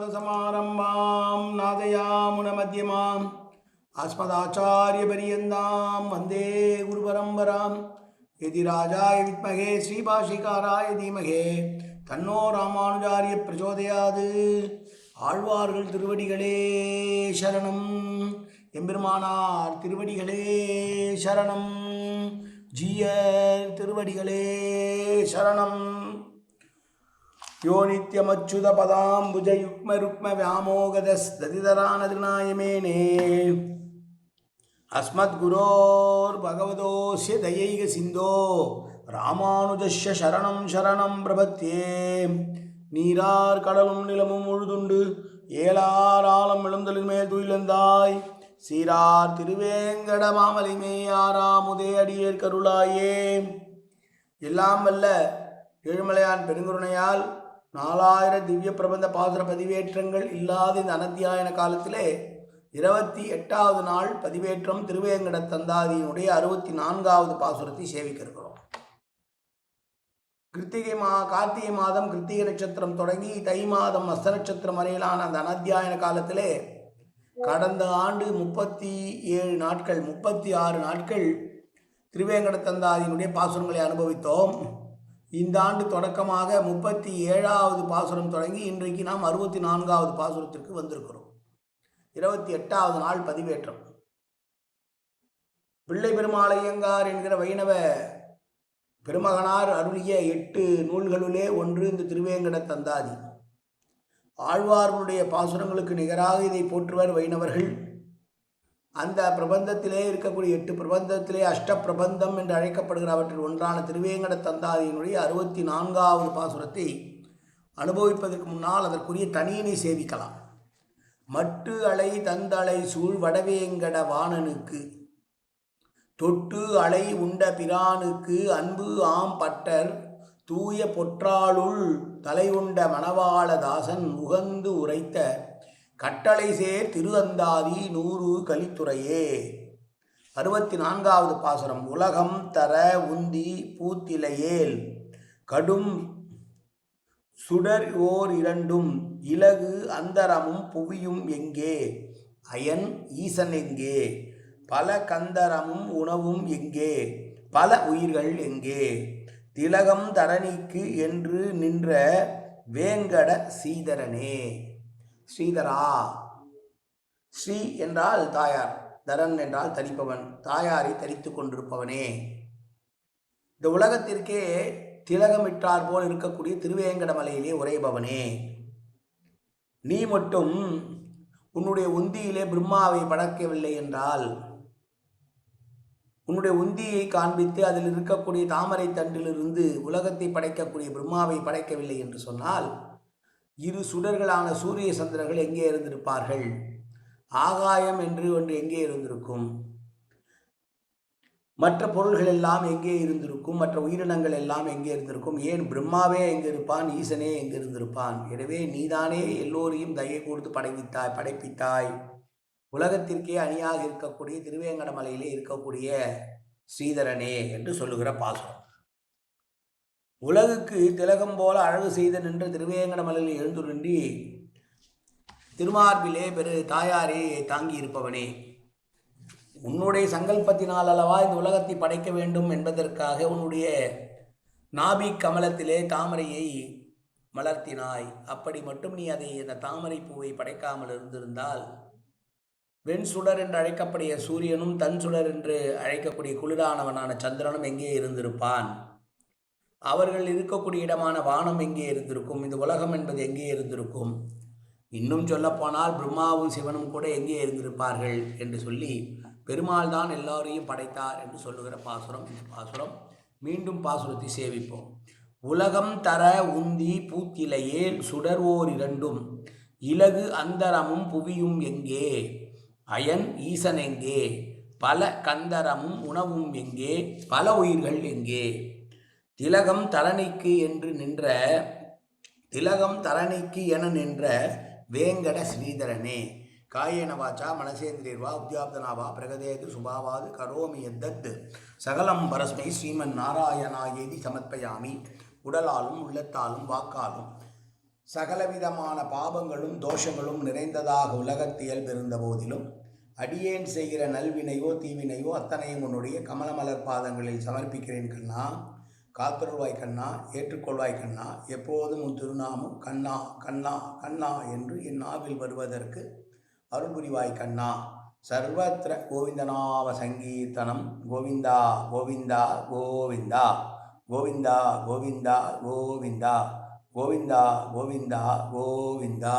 लक्ष्मीनाथसमारम्भां नादयामुनमध्यमाम् अस्मदाचार्यपर्यन्तां वन्दे गुरुपरम्परां यदि राजाय विद्महे श्रीभाषिकाराय धीमहे தன்னோ ராமானுஜாரிய பிரச்சோதயாது ஆழ்வார்கள் திருவடிகளே சரணம் எம்பெருமானார் திருவடிகளே சரணம் ஜீயர் திருவடிகளே சரணம் யோ நித்யமச்சுத பதாம்புஜ யுக்ம ருக்ம வியாமோகதஸ்ததிதரானதிருநாயமேனே அஸ்மத்குரோர் பகவதோஸ்ய தயைக சிந்தோ ராமானுஜஸ்ய சரணம் சரணம் பிரபத்தே நீரார் கடலும் நிலமும் உழுதுண்டு ஏலார் ஆலம் எழுந்தலின் மேல் துயிலந்தாய். சீரார் திருவேங்கட மாமலிமே ஆறாமுதே அடியேற்கருளாயே. எல்லாம் வல்ல ஏழுமலையான் பெருங்குருணையால் நாலாயிரம் திவ்ய பிரபந்த பாசுர பதிவேற்றங்கள் இல்லாத இந்த அனத்தியாயன காலத்திலே இருபத்தி எட்டாவது நாள் பதிவேற்றம் திருவேங்கட தந்தாதியினுடைய அறுபத்தி நான்காவது பாசுரத்தை சேவிக்க இருக்கிறோம் கிருத்திகை மா கார்த்திகை மாதம் கிருத்திகை நட்சத்திரம் தொடங்கி தை மாதம் அஸ்த நட்சத்திரம் வரையிலான அந்த அனத்தியாயன காலத்திலே கடந்த ஆண்டு முப்பத்தி ஏழு நாட்கள் முப்பத்தி ஆறு நாட்கள் திருவேங்கட தந்தாதியினுடைய பாசுரங்களை அனுபவித்தோம். இந்த ஆண்டு தொடக்கமாக முப்பத்தி ஏழாவது பாசுரம் தொடங்கி இன்றைக்கு நாம் அறுபத்தி நான்காவது பாசுரத்திற்கு வந்திருக்கிறோம். இருபத்தி எட்டாவது நாள் பதிவேற்றம். பிள்ளை பெருமாளையங்கார் என்கிற வைணவ பெருமகனார் அருளிய எட்டு நூல்களுலே ஒன்று இந்த திருவேங்கட தந்தாதி. ஆழ்வார்களுடைய பாசுரங்களுக்கு நிகராக இதை போற்றுவர் வைணவர்கள். அந்த பிரபந்தத்திலே இருக்கக்கூடிய எட்டு பிரபந்தத்திலே அஷ்ட பிரபந்தம் என்று அழைக்கப்படுகிற அவற்றில் ஒன்றான திருவேங்கட தந்தாதியினுடைய அறுபத்தி நான்காவது பாசுரத்தை அனுபவிப்பதற்கு முன்னால் அதற்குரிய தனியினை சேவிக்கலாம். மட்டு அலை தந்தலை சூழ் வடவேங்கட வாணனுக்கு தொட்டு அலை உண்ட பிரானுக்கு அன்பு ஆம் பட்டர் தூய பொற்றாளுள் தலையுண்ட மணவாளதாசன் உகந்து உரைத்த கட்டளை சேர் திருவந்தாதி நூறு கலித்துறையே. அறுபத்தி நான்காவது பாசுரம். உலகம் தர உந்தி பூத்திலையேல். கடும் சுடர் ஓர் இரண்டும் இலகு அந்தரமும் புவியும் எங்கே? அயன் ஈசன் எங்கே? பல கந்தரமும் உணவும் எங்கே? பல உயிர்கள் எங்கே? திலகம் தரணிக்கு என்று நின்ற வேங்கட சீதரனே. ஸ்ரீதரா. ஸ்ரீ என்றால் தாயார் தரன் என்றால் தரிப்பவன் தாயாரை தரித்து கொண்டிருப்பவனே. இந்த உலகத்திற்கே திலகமிட்டார் போல் இருக்கக்கூடிய திருவேங்கட மலையிலே உரைபவனே நீ மட்டும் உன்னுடைய உந்தியிலே பிரம்மாவை படைக்கவில்லை என்றால் உன்னுடைய உந்தியை காண்பித்து அதில் இருக்கக்கூடிய தாமரை தண்டிலிருந்து உலகத்தை படைக்கக்கூடிய பிரம்மாவை படைக்கவில்லை என்று சொன்னால் இரு சுடர்களான சூரிய சந்திரர்கள் எங்கே இருந்திருப்பார்கள்? ஆகாயம் என்று ஒன்று எங்கே இருந்திருக்கும்? மற்ற பொருள்கள் எல்லாம் எங்கே இருந்திருக்கும்? மற்ற உயிரினங்கள் எல்லாம் எங்கே இருந்திருக்கும்? ஏன் பிரம்மாவே எங்கே இருப்பான்? ஈசனே எங்கே இருந்திருப்பான்? எனவே நீதானே எல்லோரையும் தயை கொடுத்து படைப்பித்தாய் படைப்பித்தாய். உலகத்திற்கே அணியாக இருக்கக்கூடிய திருவேங்கட மலையிலே இருக்கக்கூடிய ஸ்ரீதரனே என்று சொல்லுகிற பாசுரம். உலகுக்கு திலகம் போல அழகு செய்த நின்ற திருவேங்கடமலையில் எழுந்து எழுந்துருண்டி திருமார்பிலே பெரு தாயாரே தாங்கி இருப்பவனே. உன்னுடைய சங்கல்பத்தினால் அல்லவா இந்த உலகத்தை படைக்க வேண்டும் என்பதற்காக உன்னுடைய நாபி கமலத்திலே தாமரையை மலர்த்தினாய். அப்படி மட்டும் நீ அதை அந்த தாமரை பூவை படைக்காமல் இருந்திருந்தால் வெண் சுடர் என்று அழைக்கக்கூடிய சூரியனும் தன் சுடர் என்று அழைக்கக்கூடிய குளிரானவனான சந்திரனும் எங்கே இருந்திருப்பான்? அவர்கள் இருக்கக்கூடிய இடமான வானம் எங்கே இருந்திருக்கும்? இந்த உலகம் என்பது எங்கே இருந்திருக்கும்? இன்னும் சொல்லப்போனால் பிரம்மாவும் சிவனும் கூட எங்கே இருந்திருப்பார்கள் என்று சொல்லி பெருமாள் தான் எல்லோரையும் படைத்தார் என்று சொல்லுகிற பாசுரம். இந்த பாசுரம் மீண்டும் பாசுரத்தை சேவிப்போம். உலகம் தர உந்தி பூத்திலையேல் சுடர்வோர் இரண்டும். இலகு அந்தரமும் புவியும் எங்கே? அயன் ஈசன் எங்கே? பல கந்தரமும் உணவும் எங்கே? பல உயிர்கள் எங்கே? திலகம் தரணிக்கு என்று நின்ற திலகம் தரணிக்கு என நின்ற வேங்கட ஸ்ரீதரனே. காயேன வாச்சா மனசேந்திரியர்வா உத்தியாப்தனாவா பிரகதேது சுபாவாது கரோமி எத்தத்து. சகலம் பரஸ்மை ஸ்ரீமன் நாராயணாயேதி சமர்ப்பயாமி. உடலாலும் உள்ளத்தாலும் வாக்காலும். சகலவிதமான பாபங்களும் தோஷங்களும் நிறைந்ததாக உலகத்தியல் இருந்த போதிலும் அடியேன் செய்கிற நல்வினையோ தீவினையோ அத்தனையும் உன்னுடைய கமலமலர் பாதங்களில் சமர்ப்பிக்கிறேன் கண்ணா. காத்தருள்வாய் கண்ணா ஏற்றுக்கொள்வாய் கண்ணா எப்போதும் உன் திருநாமம் கண்ணா கண்ணா கண்ணா என்று என் நாவில் வருவதற்கு அருள்புரிவாய் கண்ணா. சர்வத்திர கோவிந்தநாம சங்கீர்த்தனம் கோவிந்தா கோவிந்தா கோவிந்தா கோவிந்தா கோவிந்தா கோவிந்தா கோவிந்தா கோவிந்தா கோவிந்தா.